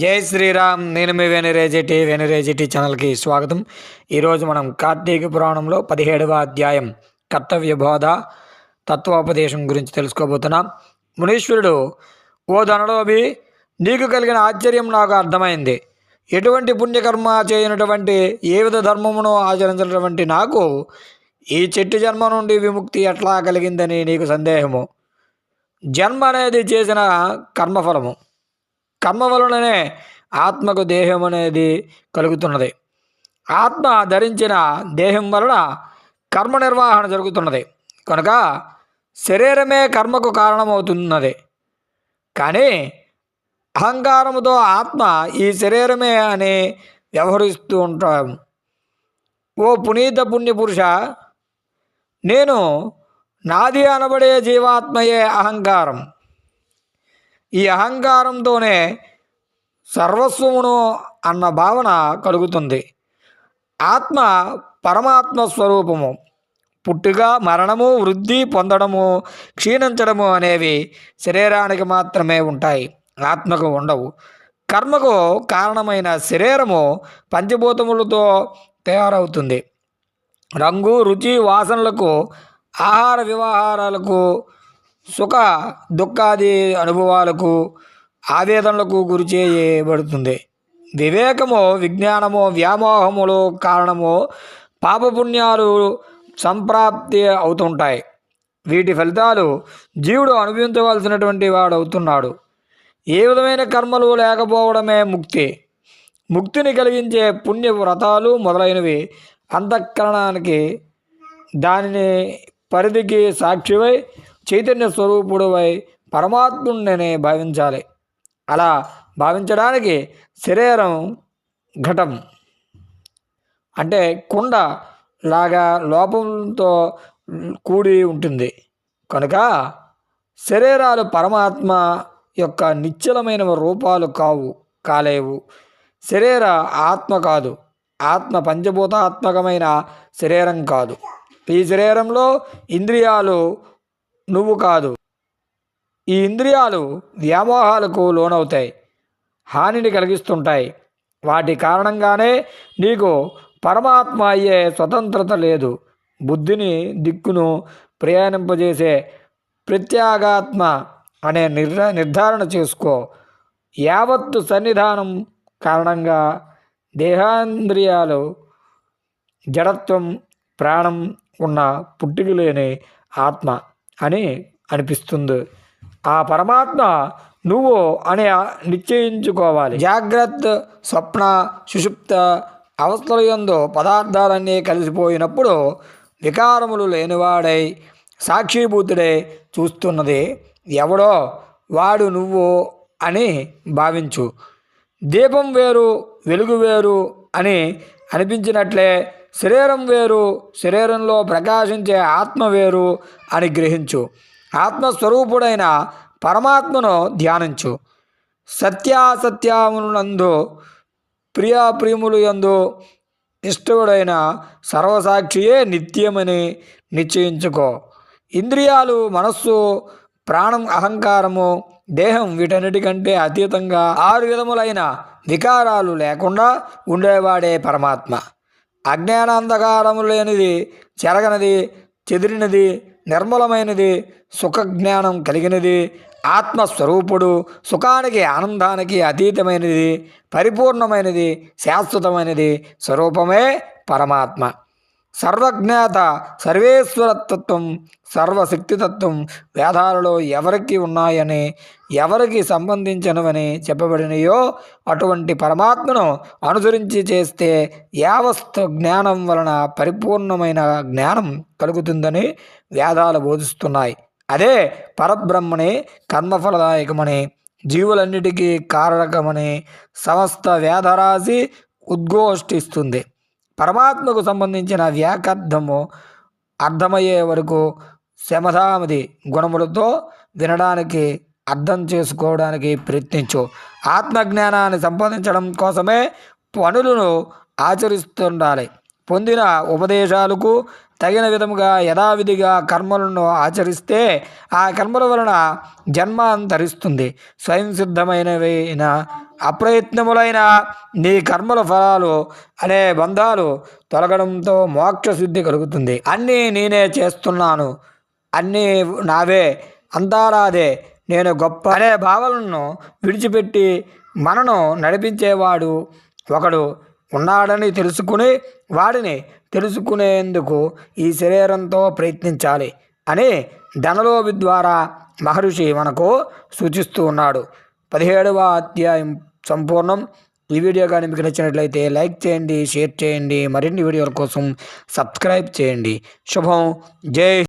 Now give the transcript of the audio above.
జై శ్రీరామ్ నేను మీ వెనురేజిటి వెనురేజిటి ఛానల్కి స్వాగతం. ఈరోజు మనం కార్తీక పురాణంలో పదిహేడవ అధ్యాయం కర్తవ్య బోధ తత్వోపదేశం గురించి తెలుసుకోబోతున్నాం. మునీశ్వరుడు ఓ ధనలోభి నీకు కలిగిన ఆశ్చర్యం నాకు అర్థమైంది. ఎటువంటి పుణ్యకర్మ చేయనటువంటి ఏ విధ ధర్మమును ఆచరించినటువంటి నాకు ఈ చెట్టు జన్మ నుండి విముక్తి ఎట్లా కలిగిందని నీకు సందేహము? జన్మ అనేది చేసిన కర్మఫలము. కర్మ వలననే ఆత్మకు దేహం అనేది కలుగుతున్నది. ఆత్మ ధరించిన దేహం వలన కర్మ నిర్వహణ జరుగుతున్నది. కనుక శరీరమే కర్మకు కారణమవుతున్నది. కానీ అహంకారముతో ఆత్మ ఈ శరీరమే అని వ్యవహరిస్తూ ఉంటాం. ఓ పునీత పుణ్యపురుష నేను నాది అనబడే జీవాత్మయే అహంకారం. ఈ అహంకారంతోనే సర్వస్వమును అన్న భావన కలుగుతుంది. ఆత్మ పరమాత్మ స్వరూపము. పుట్టుక మరణము వృద్ధి పొందడము క్షీణించడము అనేవి శరీరానికి మాత్రమే ఉంటాయి. ఆత్మకు ఉండవు. కర్మకు కారణమైన శరీరము పంచభూతములతో తయారవుతుంది. రంగు రుచి వాసనలకు ఆహార వ్యవహారాలకు సుఖ దుఃఖాది అనుభవాలకు ఆవేదనలకు గురి చేయబడుతుంది. వివేకము విజ్ఞానము వ్యామోహములు కారణము పాపపుణ్యాలు సంప్రాప్తి అవుతుంటాయి. వీటి ఫలితాలు జీవుడు అనుభవించవలసినటువంటి వాడు అవుతున్నాడు ఏ విధమైన కర్మలు లేకపోవడమే ముక్తి. ముక్తిని కలిగించే పుణ్య వ్రతాలు మొదలైనవి అంతఃకరణానికి దానిని పరిధికి సాక్షివై చైతన్య స్వరూపుడువై పరమాత్ముడిని భావించాలి. అలా భావించడానికి శరీరం ఘటం. అంటే కుండ లాగా లోపంతో కూడి ఉంటుంది. కనుక శరీరాలు పరమాత్మ యొక్క నిశ్చలమైన రూపాలు కావు కాలేవు. శరీర ఆత్మ కాదు. ఆత్మ పంచభూతాత్మకమైన శరీరం కాదు. ఈ శరీరంలో ఇంద్రియాలు నువ్వు కాదు. ఈ ఇంద్రియాలు వ్యామోహాలకు లోనవుతాయి. హానిని కలిగిస్తుంటాయి. వాటి కారణంగానే నీకు పరమాత్మ అయ్యే స్వతంత్రత లేదు. బుద్ధిని దిక్కును ప్రయాణింపజేసే ప్రత్యాగాత్మ అనే నిర్ణ నిర్ధారణ చేసుకో. యావత్తు సన్నిధానం కారణంగా దేహాంద్రియాలు జడత్వం ప్రాణం ఉన్న పుట్టుక లేని ఆత్మ. అని అనిపిస్తుంది. ఆ పరమాత్మ నువ్వు అని నిశ్చయించుకోవాలి. జాగ్రత్త స్వప్న సుషుప్త అవస్థల యందు పదార్థాలన్నీ కలిసిపోయినప్పుడు వికారములు లేనివాడై సాక్షిభూతుడై చూస్తున్నది ఎవడో వాడు నువ్వు అని భావించు. దీపం వేరు వెలుగు వేరు అని అనిపించినట్లే శరీరం వేరు శరీరంలో ప్రకాశించే ఆత్మ వేరు అని గ్రహించు. ఆత్మస్వరూపుడైన పరమాత్మను ధ్యానించు. సత్యాసత్యమునందు ప్రియాప్రియములు ఎందు ఇష్టవుడైన సర్వసాక్షియే నిత్యమని నిశ్చయించుకో. ఇంద్రియాలు మనస్సు ప్రాణం అహంకారము దేహం వీటన్నిటికంటే అతీతంగా ఆరు విధములైన వికారాలు లేకుండా ఉండేవాడే పరమాత్మ. అజ్ఞానాంధకారము లేనిది చెరగనిది చెదిరినది నిర్మలమైనది సుఖజ్ఞానం కలిగినది ఆత్మస్వరూపుడు సుఖానికి ఆనందానికి అతీతమైనది పరిపూర్ణమైనది శాశ్వతమైనది స్వరూపమే పరమాత్మ. సర్వజ్ఞాత సర్వేశ్వరతత్వం సర్వశక్తితత్వం వేదాలలో ఎవరికి ఉన్నాయని ఎవరికి సంబంధించినవని చెప్పబడినయో అటువంటి పరమాత్మను అనుసరించి చేస్తే యావస్తు జ్ఞానం వలన పరిపూర్ణమైన జ్ఞానం కలుగుతుందని వేదాలు బోధిస్తున్నాయి. అదే పరబ్రహ్మని కర్మఫలదాయకమని జీవులన్నిటికీ కారకమని సమస్త వేదరాశి ఉద్ఘోష్టిస్తుంది పరమాత్మకు సంబంధించిన వ్యాకర్థము అర్థమయ్యే వరకు శమధామది గుణములతో వినడానికి అర్థం చేసుకోవడానికి ప్రయత్నించు. ఆత్మజ్ఞానాన్ని సంపాదించడం కోసమే పనులను ఆచరిస్తుండాలి. పొందిన ఉపదేశాలకు తగిన విధముగా యథావిధిగా కర్మలను ఆచరిస్తే ఆ కర్మల వలన జన్మ అంతరిస్తుంది స్వయం సిద్ధమైనవైన అప్రయత్నములైన నీ కర్మల ఫలాలు అనే బంధాలు తొలగడంతో మోక్ష శుద్ధి కలుగుతుంది. అన్నీ నేనే చేస్తున్నాను. అన్నీ నావే. అంతా నాదే నేను గొప్ప అనే భావనను విడిచిపెట్టి మనను నడిపించేవాడు ఒకడు ఉన్నాడని తెలుసుకుని వాడిని తెలుసుకునేందుకు ఈ శరీరంతో ప్రయత్నించాలి అని ధనలోభి ద్వారా మహర్షి మనకు సూచిస్తూ ఉన్నాడు. పదిహేడవ అధ్యాయం సంపూర్ణం. ఈ వీడియో కానీ మీకు నచ్చినట్లయితే లైక్ చేయండి షేర్ చేయండి మరిన్ని వీడియోల కోసం సబ్స్క్రైబ్ చేయండి. శుభం. జై